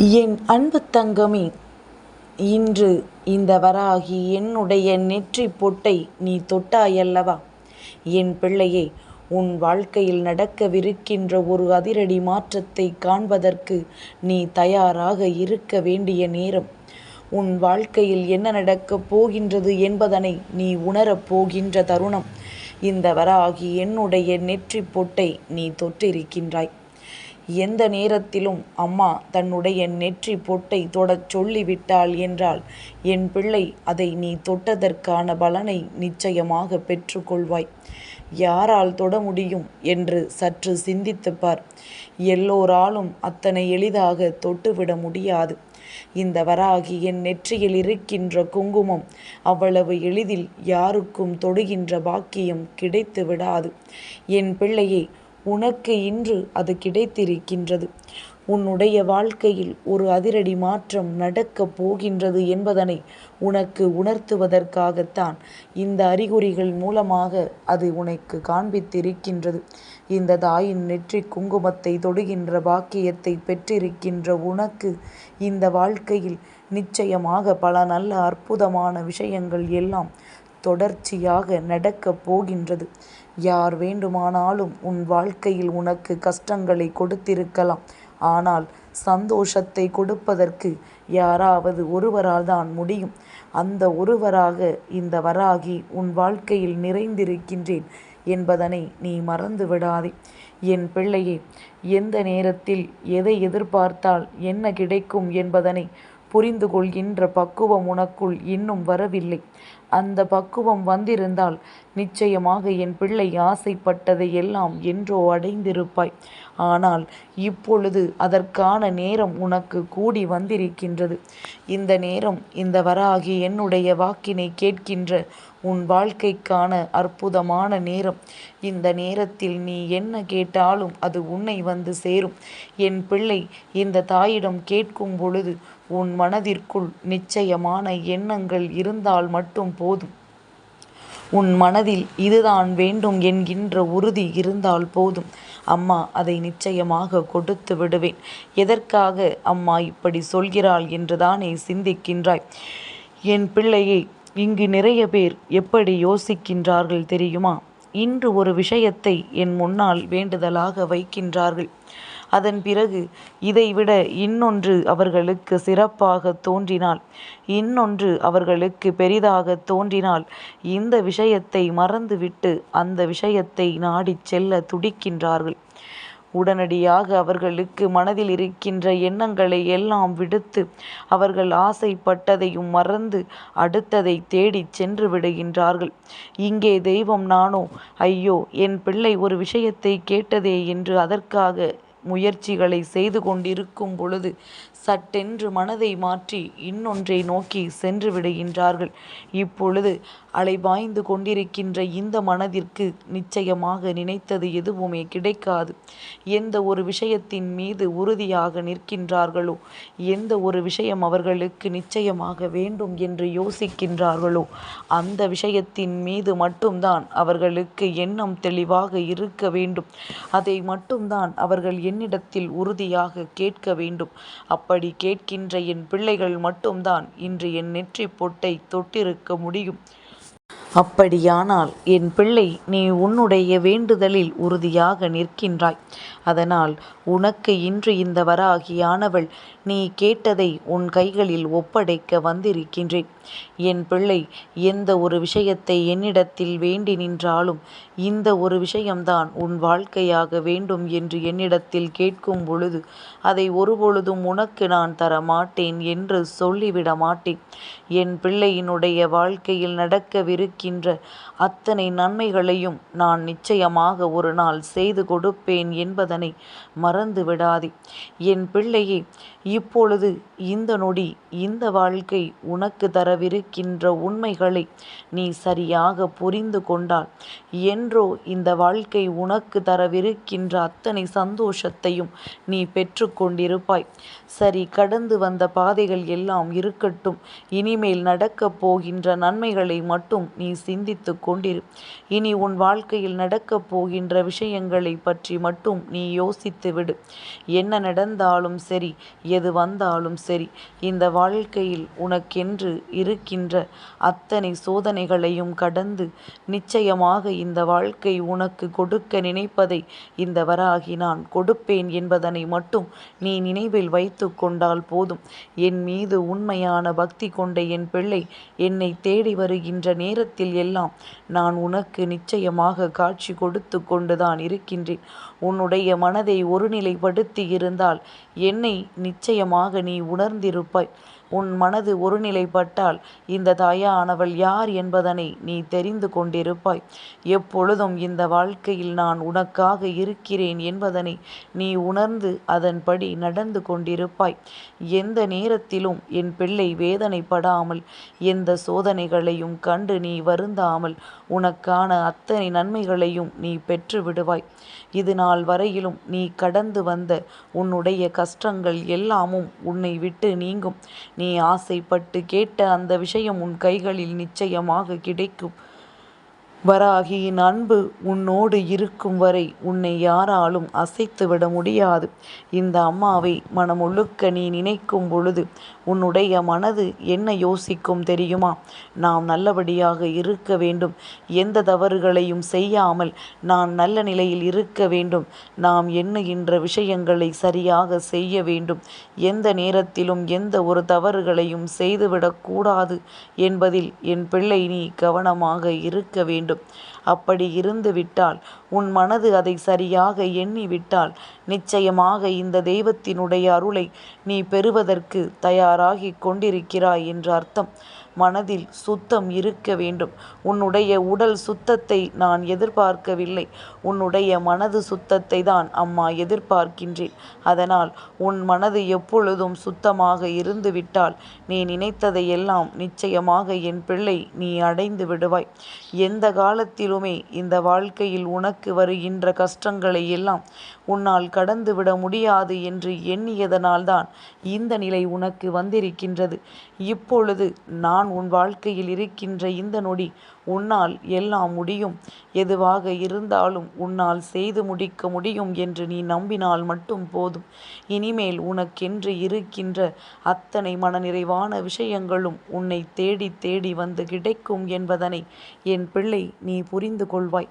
என் அன்பு தங்கமே இன்று இந்த வராகி என்னுடைய நெற்றி பொட்டை நீ தொட்டாயல்லவா? என் பிள்ளையே உன் வாழ்க்கையில் நடக்கவிருக்கின்ற ஒரு அதிரடி மாற்றத்தை காண்பதற்கு நீ தயாராக இருக்க வேண்டிய நேரம். உன் வாழ்க்கையில் என்ன நடக்கப் போகின்றது என்பதனை நீ உணரப் போகின்ற தருணம். இந்த வராகி என்னுடைய நெற்றி பொட்டை நீ தொட்டிருக்கின்றாய். எந்த நேரத்திலும் அம்மா தன்னுடைய நெற்றி பொட்டை தொடச் சொல்லிவிட்டாள் என்றால் என் பிள்ளை அதை நீ தொட்டதற்கான பலனை நிச்சயமாக பெற்றுக்கொள்வாய். யாரால் தொட முடியும் என்று சற்று சிந்தித்துப் பார். எல்லோராலும் அத்தனை எளிதாக தொட்டுவிட முடியாது. இந்த வராகி என் நெற்றியில் இருக்கின்ற குங்குமம் அவ்வளவு எளிதில் யாருக்கும் தொடுகின்ற பாக்கியம் கிடைத்து விடாது என் பிள்ளையை உனக்கு இன்று அது கிடைத்திருக்கின்றது. உன்னுடைய வாழ்க்கையில் ஒரு அதிரடி மாற்றம் நடக்கப் போகின்றது என்பதனை உனக்கு உணர்த்துவதற்காகத்தான் இந்த அறிகுறிகள் மூலமாக அது உனக்கு காண்பித்திருக்கின்றது. இந்த தாயின் நெற்றி குங்குமத்தை தொடுகின்ற பாக்கியத்தை பெற்றிருக்கின்ற உனக்கு இந்த வாழ்க்கையில் நிச்சயமாக பல நல்ல அற்புதமான விஷயங்கள் எல்லாம் தொடர்ச்சியாக நடக்கப் போகின்றது. யார் வேண்டுமானாலும் உன் வாழ்க்கையில் உனக்கு கஷ்டங்களை கொடுத்திருக்கலாம். ஆனால் சந்தோஷத்தை கொடுப்பதற்கு யாராவது ஒருவரால் தான் முடியும். அந்த ஒருவராக இந்த வராகி உன் வாழ்க்கையில் நிறைந்திருக்கின்றேன் என்பதனை நீ மறந்து விடாதே. என் பிள்ளையே எந்த நேரத்தில் எதை எதிர்பார்த்தால் என்ன கிடைக்கும் என்பதனை புரிந்து கொள்கின்ற பக்குவம் உனக்குள் இன்னும் வரவில்லை. அந்த பக்குவம் வந்திருந்தால் நிச்சயமாக என் பிள்ளை ஆசைப்பட்டதை எல்லாம் என்றோ அடைந்திருப்பாய். ஆனால் இப்பொழுது அதற்கான நேரம் உனக்கு கூடி வந்திருக்கின்றது. இந்த நேரம் இந்த வராகி என்னுடைய வாக்கினை கேட்கின்ற உன் வாழ்க்கைக்கான அற்புதமான நேரம். இந்த நேரத்தில் நீ என்ன கேட்டாலும் அது உன்னை வந்து சேரும். என் பிள்ளை இந்த தாயிடம் கேட்கும் பொழுது உன் மனதிற்குள் நிச்சயமான எண்ணங்கள் இருந்தால் மட்டும் போதும். உன் மனதில் இதுதான் வேண்டும் என்கின்ற உறுதி இருந்தால் போதும். அம்மா அதை நிச்சயமாக கொடுத்து விடுவேன். எதற்காக அம்மா இப்படி சொல்கிறாள் என்றுதானே சிந்திக்கின்றாய். என் பிள்ளையை இங்கு நிறைய பேர் எப்படி யோசிக்கின்றார்கள் தெரியுமா? இன்று ஒரு விஷயத்தை என் முன்னால் வேண்டுதலாக வைக்கின்றார்கள். அதன் பிறகு இதைவிட இன்னொன்று அவர்களுக்கு சிறப்பாக தோன்றினால் இன்னொன்று அவர்களுக்கு பெரிதாக தோன்றினால் இந்த விஷயத்தை மறந்துவிட்டு அந்த விஷயத்தை நாடிச் செல்ல துடிக்கின்றார்கள். உடனடியாக அவர்களுக்கு மனதில் இருக்கின்ற எண்ணங்களை எல்லாம் விடுத்து அவர்கள் ஆசைப்பட்டதையும் மறந்து அடுத்ததை தேடிச் சென்று விடுகின்றார்கள். இங்கே தெய்வம் நானோ? ஐயோ என் பிள்ளை ஒரு விஷயத்தை கேட்டதே என்று அதற்காக முயற்சிகளை செய்து கொண்டிருக்கும் பொழுது சட்டென்று மனதை மாற்றி இன்னொன்றை நோக்கி சென்று விடுகின்றார்கள். இப்பொழுது அலைபாய்ந்து கொண்டிருக்கின்ற இந்த மனதிற்கு நிச்சயமாக நினைத்தது எதுவுமே கிடைக்காது. எந்த ஒரு விஷயத்தின் மீது உறுதியாக நிற்கின்றார்களோ எந்த ஒரு விஷயம் அவர்களுக்கு நிச்சயமாக வேண்டும் என்று யோசிக்கின்றார்களோ அந்த விஷயத்தின் மீது மட்டும்தான் அவர்களுக்கு எண்ணம் தெளிவாக இருக்க வேண்டும். அதை மட்டும்தான் அவர்கள் என்னிடத்தில் உறுதியாக கேட்க வேண்டும். அப்படி கேட்கின்ற என் பிள்ளைகள் மட்டும்தான் இன்று என் நெற்றி பொட்டை தொட்டிருக்க முடியும். அப்படியானால் என் பிள்ளை நீ உன்னுடைய வேண்டுதலில் உறுதியாக நிற்கின்றாய். அதனால் உனக்கு இன்று இந்த வராகியானவள் நீ கேட்டதை உன் கைகளில் ஒப்படைக்க வந்திருக்கின்றேன். என் பிள்ளை எந்த ஒரு விஷயத்தை என்னிடத்தில் வேண்டி நின்றாலும் இந்த ஒரு விஷயம்தான் உன் வாழ்க்கையாக வேண்டும் என்று என்னிடத்தில் கேட்கும் பொழுது அதை ஒருபொழுதும் உனக்கு நான் தர மாட்டேன் என்று சொல்லிவிட மாட்டேன் என் பிள்ளையினுடைய வாழ்க்கையில் இருக்கின்ற அத்தனை நன்மைகளையும் நான் நிச்சயமாக ஒரு நாள் செய்து கொடுப்பேன் என்பதனை மறந்து விடாதே. என் பிள்ளையே இப்பொழுது இந்த நொடி இந்த வாழ்க்கை உனக்கு தரவிருக்கின்ற உண்மைகளை நீ சரியாக புரிந்து கொண்டால் என்றோ இந்த வாழ்க்கை உனக்கு தரவிருக்கின்ற அத்தனை சந்தோஷத்தையும் நீ பெற்றுக்கொண்டிருப்பாய் சரி கடந்து வந்த பாதைகள் எல்லாம் இருக்கட்டும். இனிமேல் நடக்கப் போகின்ற நன்மைகளை மட்டும் நீ சிந்தித்து கொண்டிரு. இனி உன் வாழ்க்கையில் நடக்கப் போகின்ற விஷயங்களை பற்றி மட்டும் நீ யோசித்து விடு. என்ன நடந்தாலும் சரி எது வந்தாலும் சரி இந்த வாழ்க்கையில் உனக்கென்று இருக்கின்ற அத்தனை சோதனைகளையும் கடந்து நிச்சயமாக இந்த வாழ்க்கை உனக்கு கொடுக்க நினைப்பதை இந்த வராகி நான் கொடுப்பேன் என்பதனை மட்டும் நீ நினைவில் வைத்து கொண்டால் போதும். என் மீது உண்மையான பக்தி கொண்ட என் பிள்ளை என்னை தேடி வருகின்ற நேரத்தில் எல்லாம் நான் உனக்கு நிச்சயமாக காட்சி கொடுத்து கொண்டுதான் இருக்கின்றேன். உன்னுடைய மனதை ஒருநிலைப்படுத்தி இருந்தால் என்னை நிச்சயமாக நீ உணர்ந்திருப்பாய். உன் மனது ஒருநிலைப்பட்டால் இந்த தாயானவள் யார் என்பதனை நீ தெரிந்து கொண்டிருப்பாய். எப்பொழுதும் இந்த வாழ்க்கையில் நான் உனக்காக இருக்கிறேன் என்பதனை நீ உணர்ந்து அதன்படி நடந்து கொண்டிருப்பாய். எந்த நேரத்திலும் என் பிள்ளை வேதனைப்படாமல் எந்த சோதனைகளையும் கண்டு நீ வருந்தாமல் உனக்கான அத்தனை நன்மைகளையும் நீ பெற்று விடுவாய். இது நாள் வரையிலும் நீ கடந்து வந்த உன்னுடைய கஷ்டங்கள் எல்லாமும் உன்னை விட்டு நீங்கும். நீ ஆசைப்பட்டு கேட்ட அந்த விஷயம் உன் கைகளில் நிச்சயமாக கிடைக்கும். வராகியின் அன்பு உன்னோடு இருக்கும் வரை உன்னை யாராலும் அசைத்து விட முடியாது. இந்த அம்மாவை மனமுழுக்க நீ நினைக்கும் பொழுது உன்னுடைய மனது என்ன யோசிக்கும் தெரியுமா? நாம் நல்லபடியாக இருக்க வேண்டும். எந்த தவறுகளையும் செய்யாமல் நான் நல்ல நிலையில் இருக்க வேண்டும். நாம் எண்ணுகின்ற விஷயங்களை சரியாக செய்ய வேண்டும். எந்த நேரத்திலும் எந்த ஒரு தவறுகளையும் செய்துவிடக்கூடாது என்பதில் என் பிள்ளை நீ கவனமாக இருக்க வேண்டும். வேண்டும் அப்படி இருந்துவிட்டால் உன் மனது அதை சரியாக எண்ணிவிட்டால் நிச்சயமாக இந்த தெய்வத்தினுடைய அருளை நீ பெறுவதற்கு தயாராகிக் கொண்டிருக்கிறாய் என்று அர்த்தம். மனதில் சுத்தம் இருக்க வேண்டும். உன்னுடைய உடல் சுத்தத்தை நான் எதிர்பார்க்கவில்லை. உன்னுடைய மனது சுத்தத்தை தான் அம்மா எதிர்பார்க்கின்றேன். அதனால் உன் மனது எப்பொழுதும் சுத்தமாக இருந்துவிட்டால் நீ நினைத்ததையெல்லாம் நிச்சயமாக என் பிள்ளை நீ அடைந்து விடுவாய். எந்த காலத்திலும் இந்த வாழ்க்கையில் உனக்கு வருகின்ற கஷ்டங்களை எல்லாம் உன்னால் கடந்துவிட முடியாது என்று எண்ணியதனால்தான் இந்த நிலை உனக்கு வந்திருக்கின்றது. இப்பொழுது நான் உன் வாழ்க்கையில் இருக்கின்ற இந்த நொடி உன்னால் எல்லாம் முடியும். எதுவாக இருந்தாலும் உன்னால் செய்து முடிக்க முடியும் என்று நீ நம்பினால் மட்டும் போதும். இனிமேல் உனக்கென்று இருக்கின்ற அத்தனை மனநிறைவான விஷயங்களும் உன்னை தேடி தேடி வந்து கிடைக்கும் என்பதனை என் பிள்ளை நீ புரிந்து கொள்வாய்.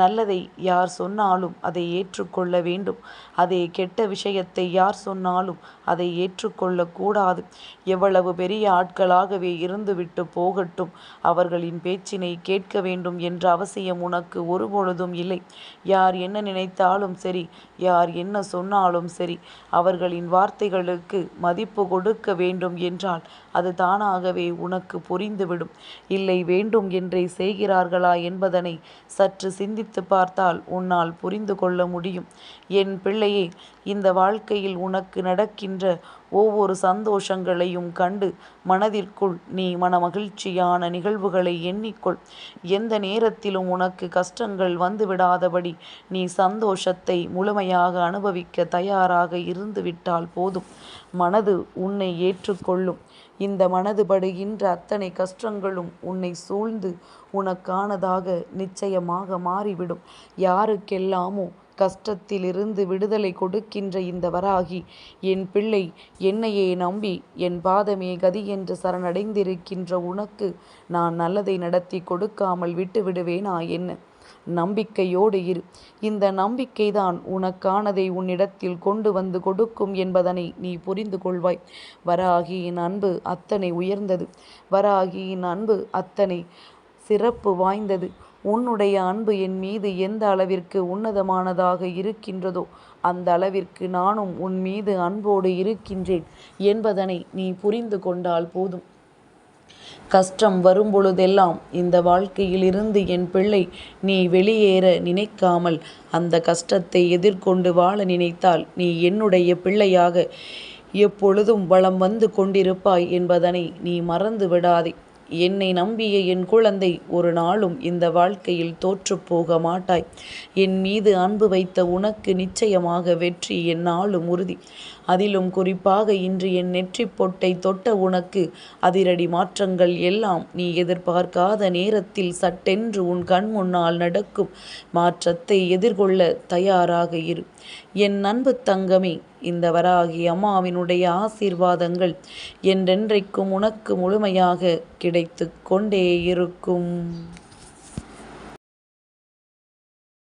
நல்லதை யார் சொன்னாலும் அதை ஏற்றுக்கொள்ள வேண்டும் அதே கெட்ட விஷயத்தை யார் சொன்னாலும் அதை ஏற்றுக்கொள்ளக்கூடாது. எவ்வளவு பெரிய ஆட்களாகவே இருந்துவிட்டு போகட்டும். அவர்களின் பேச்சினை கேட்க வேண்டும் என்ற அவசியம் உனக்கு ஒருபொழுதும் இல்லை. யார் என்ன நினைத்தாலும் சரி யார் என்ன சொன்னாலும் சரி அவர்களின் வார்த்தைகளுக்கு மதிப்பு கொடுக்க வேண்டும் என்றால் அது தானாகவே உனக்கு புரிந்துவிடும். இல்லை வேண்டும் என்றே செய்கிறார்களா என்பதனை சற்று சிந்தித்து பார்த்தால் உன்னால் புரிந்து கொள்ள முடியும். என் பிள்ளையே இந்த வாழ்க்கையில் உனக்கு நடக்கின்ற ஒவ்வொரு சந்தோஷங்களையும் கண்டு மனதிற்குள் நீ மனமகிழ்ச்சியான நிகழ்வுகளை எண்ணிக்கொள். எந்த நேரத்திலும் உனக்கு கஷ்டங்கள் வந்துவிடாதபடி நீ சந்தோஷத்தை முழுமையாக அனுபவிக்க தயாராக இருந்துவிட்டால் போதும். மனது உன்னை ஏற்றுக்கொள்ளும். இந்த மனது படுகின்ற அத்தனை கஷ்டங்களும் உன்னை சூழ்ந்து உனக்கானதாக நிச்சயமாக மாறிவிடும். யாருக்கெல்லாமோ கஷ்டத்திலிருந்து விடுதலை கொடுக்கின்ற இந்த வராகி என் பிள்ளை என்னையே நம்பி என் பாதமே கதி என்று சரணடைந்திருக்கின்ற உனக்கு நான் நல்லதை நடத்தி கொடுக்காமல் விட்டு விடுவேனா என்ன? நம்பிக்கையோடு இரு. இந்த நம்பிக்கைதான் உனக்கானதை உன்னிடத்தில் கொண்டு வந்து கொடுக்கும் என்பதனை நீ புரிந்து கொள்வாய். வராகியின் அன்பு அத்தனை உயர்ந்தது. வராகியின் அன்பு அத்தனை சிறப்பு வாய்ந்தது. உன்னுடைய அன்பு என் மீது எந்த அளவிற்கு உன்னதமானதாக இருக்கின்றதோ அந்த அளவிற்கு நானும் உன் மீது அன்போடு இருக்கின்றேன் என்பதனை நீ புரிந்து கொண்டால் போதும். கஷ்டம் வரும்பொழுதெல்லாம் இந்த வாழ்க்கையிலிருந்து என் பிள்ளை நீ வெளியேற நினைக்காமல் அந்த கஷ்டத்தை எதிர்கொண்டு வாழ நினைத்தால் நீ என்னுடைய பிள்ளையாக எப்பொழுதும் வளம் வந்து கொண்டிருப்பாய் என்பதனை நீ மறந்து விடாதே என்னை நம்பிய என் குழந்தை ஒரு நாளும் இந்த வாழ்க்கையில் தோற்றுப்போக மாட்டாய். என் மீது அன்பு வைத்த உனக்கு நிச்சயமாக வெற்றி என்னாலும் உறுதி. அதிலும் குறிப்பாக இன்று என் நெற்றிப் பொட்டை தொட்ட உனக்கு அதிரடி மாற்றங்கள் எல்லாம் நீ எதிர்பார்க்காத நேரத்தில் சட்டென்று உன் கண் முன்னால் நடக்கும் மாற்றத்தை எதிர்கொள்ள தயாராக இரு. என் அன்பு தங்கமே இந்த வராகி அம்மாவினுடைய ஆசீர்வாதங்கள் என்றென்றைக்கும் உனக்கு முழுமையாக கிடைத்து கொண்டே இருக்கும்.